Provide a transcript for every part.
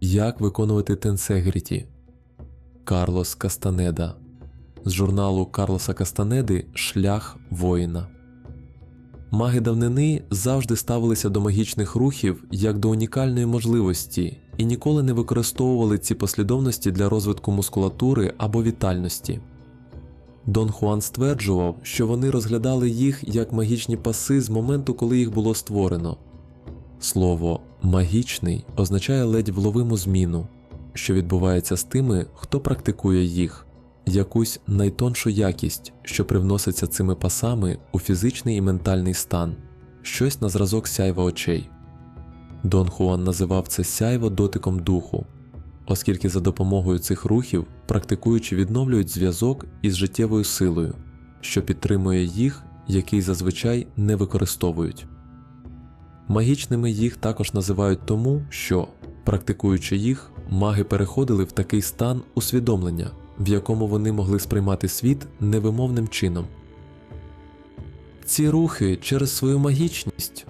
Як виконувати тенсегріті Карлос Кастанеда з журналу Карлоса Кастанеди Шлях воїна. Маги давнини завжди ставилися до магічних рухів як до унікальної можливості і ніколи не використовували ці послідовності для розвитку мускулатури або вітальності. Дон Хуан стверджував, що вони розглядали їх як магічні паси з моменту, коли їх було створено. Слово магічний означає ледь вловиму зміну, що відбувається з тими, хто практикує їх, якусь найтоншу якість, що привноситься цими пасами у фізичний і ментальний стан, щось на зразок сяйва очей. Дон Хуан називав це сяйво дотиком духу, оскільки за допомогою цих рухів практикуючи відновлюють зв'язок із життєвою силою, що підтримує їх, який зазвичай не використовують. Магічними їх також називають тому, що, практикуючи їх, маги переходили в такий стан усвідомлення, в якому вони могли сприймати світ невимовним чином. Ці рухи через свою магічність,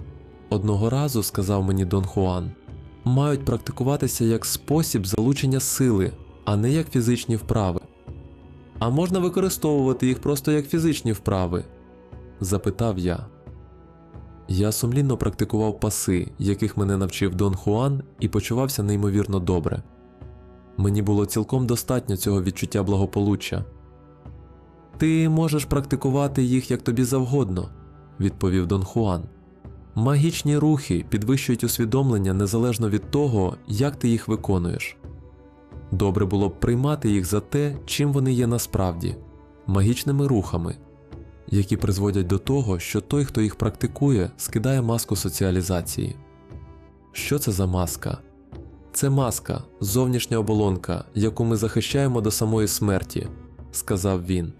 одного разу сказав мені Дон Хуан, мають практикуватися як спосіб залучення сили, а не як фізичні вправи. А можна використовувати їх просто як фізичні вправи? запитав я. Я сумлінно практикував паси, яких мене навчив Дон Хуан, і почувався неймовірно добре. Мені було цілком достатньо цього відчуття благополуччя. Ти можеш практикувати їх як тобі завгодно, відповів Дон Хуан. Магічні рухи підвищують усвідомлення незалежно від того, як ти їх виконуєш. Добре було б приймати їх за те, чим вони є насправді магічними рухами, які призводять до того, що той, хто їх практикує, скидає маску соціалізації. Що це за маска? Це маска, зовнішня оболонка, яку ми захищаємо до самої смерті, сказав він.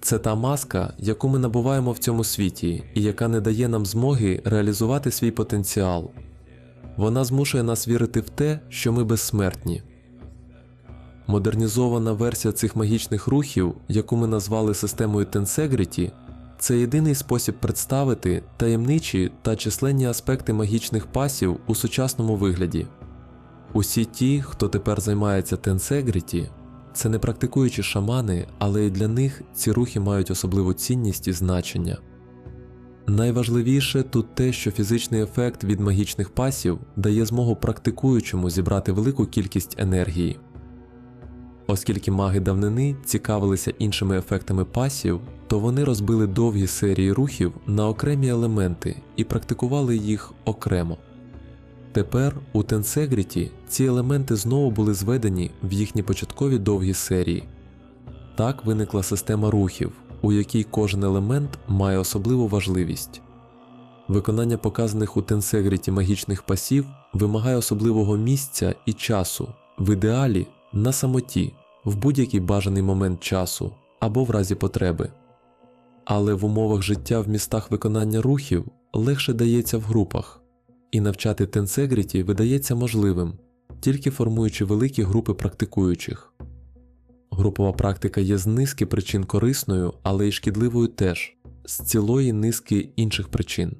Це та маска, яку ми набуваємо в цьому світі, і яка не дає нам змоги реалізувати свій потенціал. Вона змушує нас вірити в те, що ми безсмертні. Модернізована версія цих магічних рухів, яку ми назвали системою Тенсегріті, це єдиний спосіб представити таємничі та численні аспекти магічних пасів у сучасному вигляді. Усі ті, хто тепер займається тенсегріті, це не практикуючі шамани, але й для них ці рухи мають особливу цінність і значення. Найважливіше тут те, що фізичний ефект від магічних пасів дає змогу практикуючому зібрати велику кількість енергії. Оскільки маги давнини цікавилися іншими ефектами пасів, то вони розбили довгі серії рухів на окремі елементи і практикували їх окремо. Тепер у Тенсегріті ці елементи знову були зведені в їхні початкові довгі серії. Так виникла система рухів, у якій кожен елемент має особливу важливість. Виконання показаних у Тенсегріті магічних пасів вимагає особливого місця і часу, в ідеалі на самоті, в будь-який бажаний момент часу або в разі потреби. Але в умовах життя в містах виконання рухів легше дається в групах і навчати тенсегріті видається можливим, тільки формуючи великі групи практикуючих. Групова практика є з низки причин корисною, але й шкідливою теж, з цілої низки інших причин.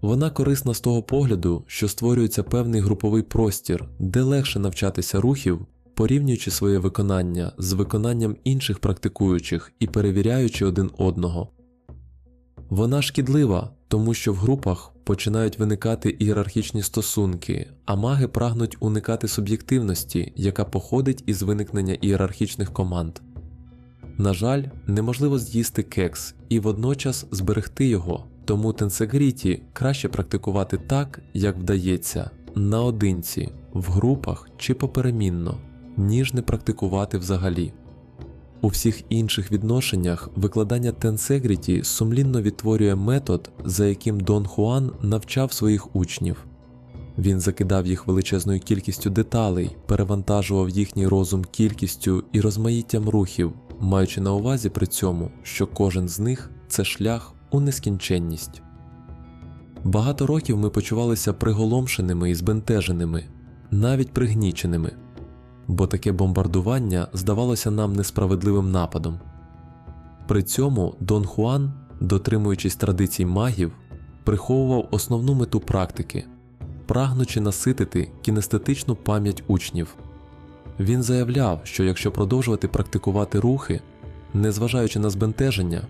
Вона корисна з того погляду, що створюється певний груповий простір, де легше навчатися рухів, порівнюючи своє виконання з виконанням інших практикуючих і перевіряючи один одного. Вона шкідлива, тому що в групах починають виникати ієрархічні стосунки, а маги прагнуть уникати суб'єктивності, яка походить із виникнення ієрархічних команд. На жаль, неможливо з'їсти кекс і водночас зберегти його, тому тенсегріті краще практикувати так, як вдається, наодинці, в групах чи поперемінно, ніж не практикувати взагалі. У всіх інших відношеннях викладання тенсегріті сумлінно відтворює метод, за яким Дон Хуан навчав своїх учнів. Він закидав їх величезною кількістю деталей, перевантажував їхній розум кількістю і розмаїттям рухів, маючи на увазі при цьому, що кожен з них це шлях у нескінченність. Багато років ми почувалися приголомшеними і збентеженими, навіть пригніченими бо таке бомбардування здавалося нам несправедливим нападом. При цьому Дон Хуан, дотримуючись традицій магів, приховував основну мету практики прагнучи наситити кінестетичну пам'ять учнів. Він заявляв, що якщо продовжувати практикувати рухи, незважаючи на збентеження,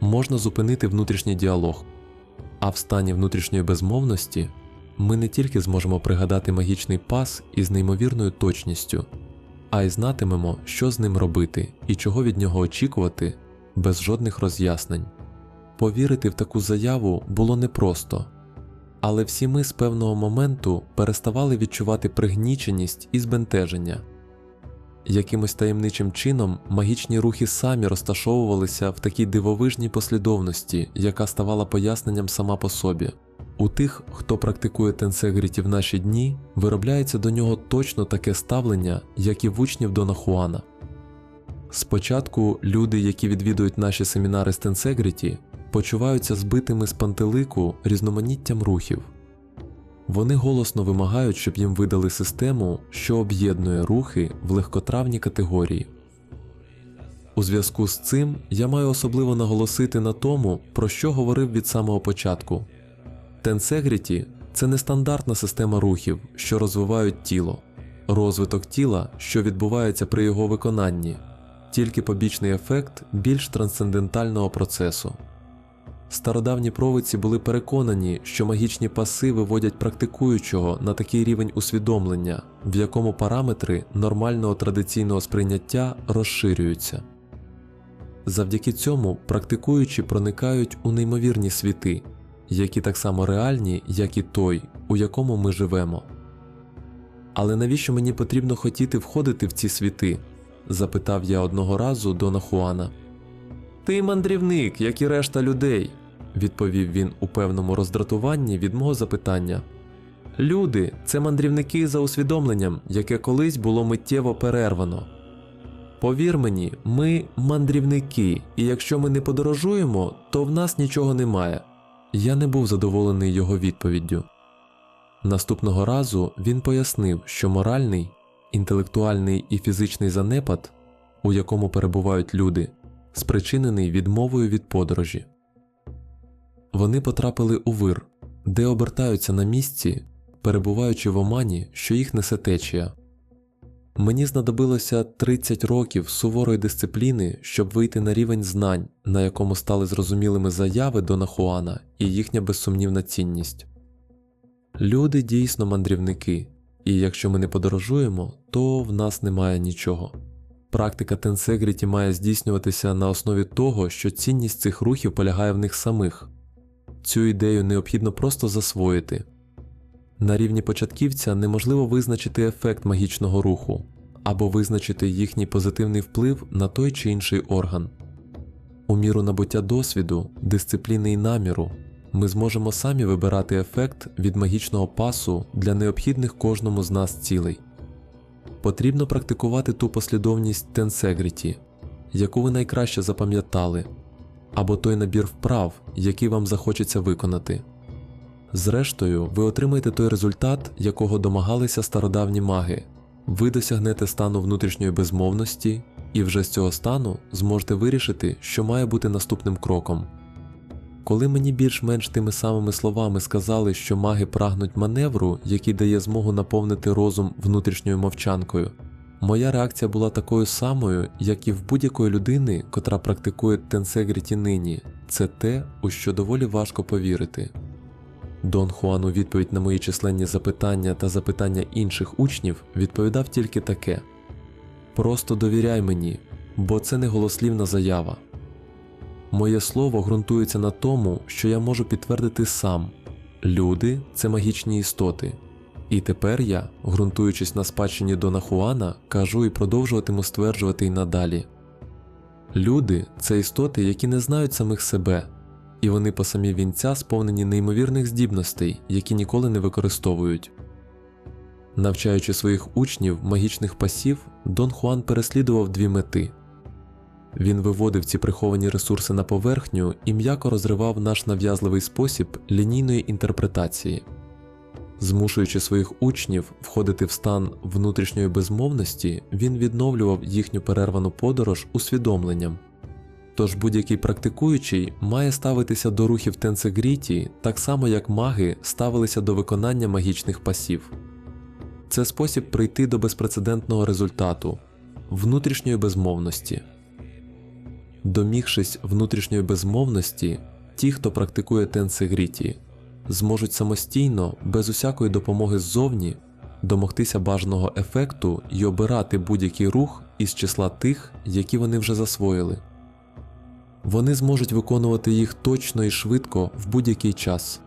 можна зупинити внутрішній діалог. А в стані внутрішньої безмовності ми не тільки зможемо пригадати магічний пас із неймовірною точністю, а й знатимемо, що з ним робити і чого від нього очікувати без жодних роз'яснень. Повірити в таку заяву було непросто, але всі ми з певного моменту переставали відчувати пригніченість і збентеження. Якимось таємничим чином магічні рухи самі розташовувалися в такій дивовижній послідовності, яка ставала поясненням сама по собі. У тих, хто практикує тенсегріті в наші дні, виробляється до нього точно таке ставлення, як і в учнів Дона Хуана. Спочатку люди, які відвідують наші семінари з тенсегріті, почуваються збитими з пантелику різноманіттям рухів. Вони голосно вимагають, щоб їм видали систему, що об'єднує рухи в легкотравні категорії. У зв'язку з цим я маю особливо наголосити на тому, про що говорив від самого початку. Тенсегріті це нестандартна система рухів, що розвивають тіло, розвиток тіла, що відбувається при його виконанні, тільки побічний ефект більш трансцендентального процесу. Стародавні провидці були переконані, що магічні паси виводять практикуючого на такий рівень усвідомлення, в якому параметри нормального традиційного сприйняття розширюються. Завдяки цьому практикуючі проникають у неймовірні світи, які так само реальні, як і той, у якому ми живемо. Але навіщо мені потрібно хотіти входити в ці світи? запитав я одного разу Дона Хуана. Ти мандрівник, як і решта людей, відповів він у певному роздратуванні від мого запитання. Люди це мандрівники за усвідомленням, яке колись було миттєво перервано. Повір мені, ми мандрівники, і якщо ми не подорожуємо, то в нас нічого немає. Я не був задоволений його відповіддю. Наступного разу він пояснив, що моральний, інтелектуальний і фізичний занепад, у якому перебувають люди, спричинений відмовою від подорожі. Вони потрапили у вир, де обертаються на місці, перебуваючи в омані, що їх несе течія. Мені знадобилося 30 років суворої дисципліни, щоб вийти на рівень знань, на якому стали зрозумілими заяви Дона Хуана і їхня безсумнівна цінність. Люди дійсно мандрівники, і якщо ми не подорожуємо, то в нас немає нічого. Практика тенсегріті має здійснюватися на основі того, що цінність цих рухів полягає в них самих. Цю ідею необхідно просто засвоїти. На рівні початківця неможливо визначити ефект магічного руху або визначити їхній позитивний вплив на той чи інший орган. У міру набуття досвіду, дисципліни і наміру ми зможемо самі вибирати ефект від магічного пасу для необхідних кожному з нас цілей. Потрібно практикувати ту послідовність тенсегріті, яку ви найкраще запам'ятали, або той набір вправ, який вам захочеться виконати. Зрештою, ви отримаєте той результат, якого домагалися стародавні маги. Ви досягнете стану внутрішньої безмовності, і вже з цього стану зможете вирішити, що має бути наступним кроком. Коли мені більш-менш тими самими словами сказали, що маги прагнуть маневру, який дає змогу наповнити розум внутрішньою мовчанкою, моя реакція була такою самою, як і в будь-якої людини, котра практикує тенсегріті нині, це те, у що доволі важко повірити. Дон Хуан у відповідь на мої численні запитання та запитання інших учнів відповідав тільки таке: Просто довіряй мені, бо це не голослівна заява. Моє слово ґрунтується на тому, що я можу підтвердити сам люди це магічні істоти. І тепер я, ґрунтуючись на спадщині Дона Хуана, кажу і продовжуватиму стверджувати й надалі. Люди це істоти, які не знають самих себе, і вони по самі вінця сповнені неймовірних здібностей, які ніколи не використовують. Навчаючи своїх учнів магічних пасів, Дон Хуан переслідував дві мети. Він виводив ці приховані ресурси на поверхню і м'яко розривав наш нав'язливий спосіб лінійної інтерпретації, змушуючи своїх учнів входити в стан внутрішньої безмовності, він відновлював їхню перервану подорож усвідомленням. Тож будь-який практикуючий має ставитися до рухів тенцегріті так само, як маги ставилися до виконання магічних пасів. Це спосіб прийти до безпрецедентного результату внутрішньої безмовності. Домігшись внутрішньої безмовності, ті, хто практикує тенцегріті, зможуть самостійно, без усякої допомоги ззовні, домогтися бажаного ефекту і обирати будь-який рух із числа тих, які вони вже засвоїли. Вони зможуть виконувати їх точно і швидко в будь-який час.